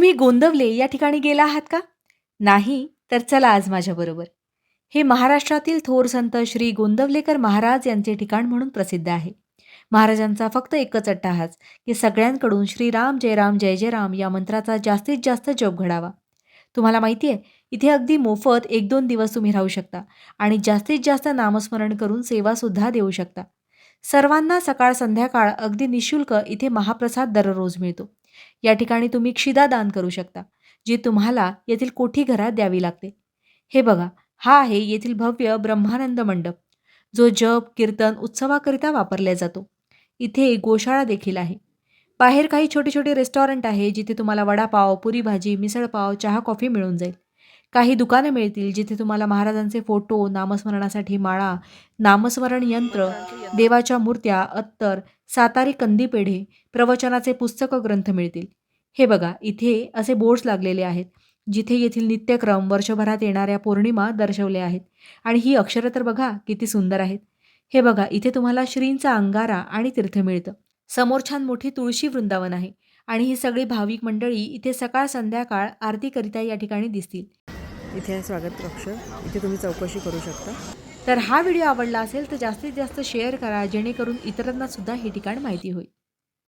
तुम्ही गोंदवले या ठिकाणी गेला आहात का? नाही तर चला आज माझ्याबरोबर हे महाराष्ट्रातील थोर संत श्री गोंदवलेकर महाराज यांचे ठिकाण म्हणून प्रसिद्ध आहे. महाराजांचा फक्त एकच अट्टाहास की सगळ्यांकडून श्रीराम जय राम जय जय राम या मंत्राचा जास्तीत जास्त जप घडावा. तुम्हाला माहिती आहे इथे अगदी मोफत एक दोन दिवस तुम्ही राहू शकता आणि जास्तीत जास्त नामस्मरण करून सेवासुद्धा देऊ शकता. सर्वांना सकाळ संध्याकाळ अगदी निशुल्क इथे महाप्रसाद दररोज मिळतो. या ठिकाणी तुम्ही क्षिदा दान करू शकता जी तुम्हाला येथील कोठी घरात द्यावी लागते. हे बघा हा आहे येथील भव्य ब्रह्मानंद मंडप जो जप कीर्तन उत्सवाकरिता वापरला जातो. इथे गोशाळा देखील आहे. बाहेर काही छोटे छोटे रेस्टॉरंट आहे जिथे तुम्हाला वडापाव पुरी भाजी मिसळपाव चहा कॉफी मिळून जाईल. काही दुकानं मिळतील जिथे तुम्हाला महाराजांचे फोटो नामस्मरणासाठी माळा नामस्मरण यंत्र देवाच्या मूर्त्या अत्तर सातारी कंदी पेढे प्रवचनाचे पुस्तक ग्रंथ मिळतील. हे बघा इथे असे बोर्ड्स लागलेले आहेत जिथे येथील नित्यक्रम वर्षभरात येणाऱ्या पौर्णिमा दर्शवल्या आहेत. आणि ही अक्षरं तर बघा किती सुंदर आहेत. हे बघा इथे तुम्हाला श्रींचा अंगारा आणि तीर्थ मिळतं. समोर छान मोठी तुळशी वृंदावन आहे. आणि ही सगळी भाविक मंडळी इथे सकाळ संध्याकाळ आरतीकरिता या ठिकाणी दिसतील. इथे स्वागत कक्ष. इथे तुम्ही चौकशी करू शकता. तर हा व्हिडिओ आवडला असेल तर जास्तीत जास्त शेअर करा जेणेकरून इतरांनासुद्धा हे ठिकाण माहिती होईल.